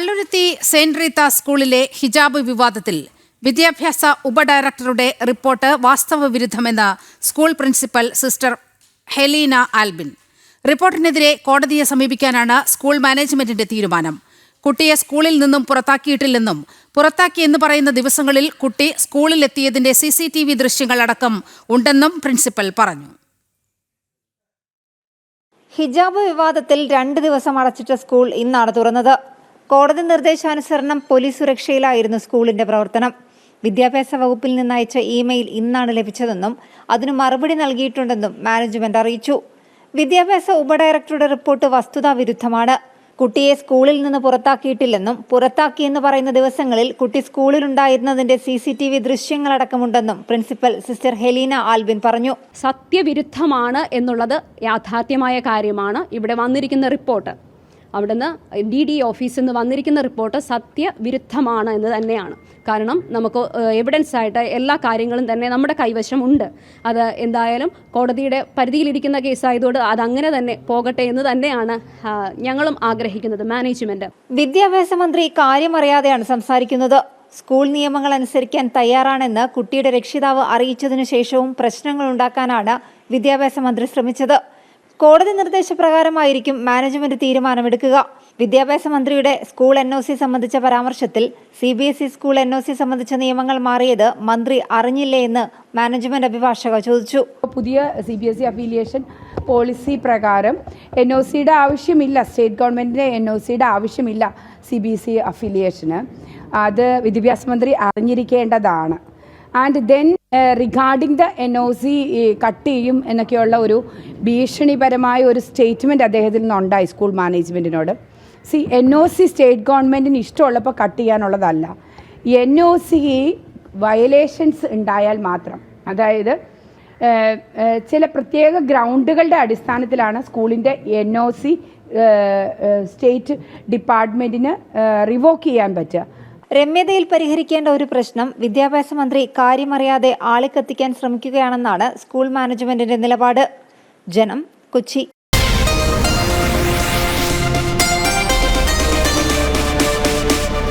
Palluruthy saint Reetha സ്കൂളിലെ ഹിജാബ് വിവാദത്തിൽ വിദ്യാഭ്യാസ ഉപഡയറക്ടറുടെ റിപ്പോർട്ട് വാസ്തവ വിരുദ്ധമെന്ന് school principal sister Helena Albin. റിപ്പോർട്ടിനെതിരെ കോടതിയെ സമീപിക്കാനാണ് സ്കൂൾ മാനേജ്മെന്റിന്റെ തീരുമാനം. കുട്ടിയെ സ്കൂളിൽ നിന്നും പുറത്താക്കിയിട്ടില്ലെന്നും പുറത്താക്കിയെന്ന് പറയുന്ന ദിവസങ്ങളിൽ കുട്ടി സ്കൂളിലെത്തിയതിന്റെ സി സി ടി വി ദൃശ്യങ്ങളടക്കം ഉണ്ടെന്നും പ്രിൻസിപ്പൽ പറഞ്ഞു. ഹിജാബ് വിവാദത്തിൽ രണ്ട് ദിവസം അടച്ചിട്ട സ്കൂൾ ഇന്നാണ് തുറന്നത്. കോടതി നിർദ്ദേശാനുസരണം പോലീസ് സുരക്ഷയിലായിരുന്നു സ്കൂളിന്റെ പ്രവർത്തനം. വിദ്യാഭ്യാസ വകുപ്പിൽ നിന്ന് അയച്ച ഇമെയിൽ ഇന്നാണ് ലഭിച്ചതെന്നും അതിന് മറുപടി നൽകിയിട്ടുണ്ടെന്നും മാനേജ്മെന്റ് അറിയിച്ചു. വിദ്യാഭ്യാസ ഉപഡയറക്ടറുടെ റിപ്പോർട്ട് വസ്തുതാ വിരുദ്ധമാണ്. കുട്ടിയെ സ്കൂളിൽ നിന്ന് പുറത്താക്കിയിട്ടില്ലെന്നും പുറത്താക്കിയെന്ന് പറയുന്ന ദിവസങ്ങളിൽ കുട്ടി സ്കൂളിലുണ്ടായിരുന്നതിന്റെ സി സി ടി വി ദൃശ്യങ്ങളടക്കമുണ്ടെന്നും പ്രിൻസിപ്പൽ സിസ്റ്റർ ഹെലീന ആൽബിൻ പറഞ്ഞു. സത്യവിരുദ്ധമാണ് എന്നുള്ളത് യാഥാർത്ഥ്യമായ കാര്യമാണ് ഇവിടെ വന്നിരിക്കുന്ന റിപ്പോർട്ട്. അവിടുന്ന് ഡി ഡി ഓഫീസിൽ നിന്ന് വന്നിരിക്കുന്ന റിപ്പോർട്ട് സത്യവിരുദ്ധമാണ് എന്ന് തന്നെയാണ്. കാരണം നമുക്ക് എവിഡൻസ് ആയിട്ട് എല്ലാ കാര്യങ്ങളും തന്നെ നമ്മുടെ കൈവശം ഉണ്ട്. അത് എന്തായാലും കോടതിയുടെ പരിധിയിലിരിക്കുന്ന കേസായതുകൊണ്ട് അതങ്ങനെ തന്നെ പോകട്ടെ എന്ന് തന്നെയാണ് ഞങ്ങളും ആഗ്രഹിക്കുന്നത് മാനേജ്മെന്റ് വിദ്യാഭ്യാസ മന്ത്രി കാര്യമറിയാതെയാണ് സംസാരിക്കുന്നത്. സ്കൂൾ നിയമങ്ങൾ അനുസരിക്കാൻ തയ്യാറാണെന്ന് കുട്ടിയുടെ രക്ഷിതാവ് അറിയിച്ചതിനു ശേഷവും പ്രശ്നങ്ങൾ ഉണ്ടാക്കാനാണ് വിദ്യാഭ്യാസ മന്ത്രി ശ്രമിച്ചത്. കോടതി നിർദ്ദേശപ്രകാരമായിരിക്കും മാനേജ്മെന്റ് തീരുമാനമെടുക്കുക. വിദ്യാഭ്യാസ മന്ത്രിയുടെ സ്കൂൾ എൻ സംബന്ധിച്ച പരാമർശത്തിൽ C B S E school N സംബന്ധിച്ച നിയമങ്ങൾ മാറിയത് മന്ത്രി അറിഞ്ഞില്ലേ എന്ന് മാനേജ്മെന്റ് അഭിഭാഷക ചോദിച്ചു. പുതിയ C B S E affiliation policy പ്രകാരം എൻ ഒ സിയുടെ ആവശ്യമില്ല സ്റ്റേറ്റ് ഗവൺമെന്റിന്റെ എൻ ഒ സിയുടെ ആവശ്യമില്ല സി ബി എസ് ഇ അഫിലിയേഷന് അത് വിദ്യാഭ്യാസ മന്ത്രി അറിഞ്ഞിരിക്കേണ്ടതാണ്. And then regarding the N O C cut ചെയ്യും എന്നൊക്കെയുള്ള ഒരു ഭീഷണിപരമായ ഒരു സ്റ്റേറ്റ്മെന്റ് അദ്ദേഹത്തിൽ നിന്നുണ്ടായി school മാനേജ്മെന്റിനോട് C N O C state ഗവൺമെന്റിന് ഇഷ്ടമുള്ളപ്പോൾ കട്ട് ചെയ്യാനുള്ളതല്ല. എൻ ഒ സി വയലേഷൻസ് ഉണ്ടായാൽ മാത്രം. അതായത് ചില പ്രത്യേക ഗ്രൗണ്ടുകളുടെ അടിസ്ഥാനത്തിലാണ് സ്കൂളിന്റെ എൻ ഒ സി സ്റ്റേറ്റ് ഡിപ്പാർട്ട്മെന്റിന് റിവോക്ക് ചെയ്യാൻ പറ്റുക. രമ്യതയിൽ പരിഹരിക്കേണ്ട ഒരു പ്രശ്നം വിദ്യാഭ്യാസ മന്ത്രി കാര്യമറിയാതെ ആളിക്കത്തിക്കാൻ ശ്രമിക്കുകയാണെന്നാണ് സ്കൂൾ മാനേജ്മെന്റിന്റെ നിലപാട്. ജനം കൊച്ചി.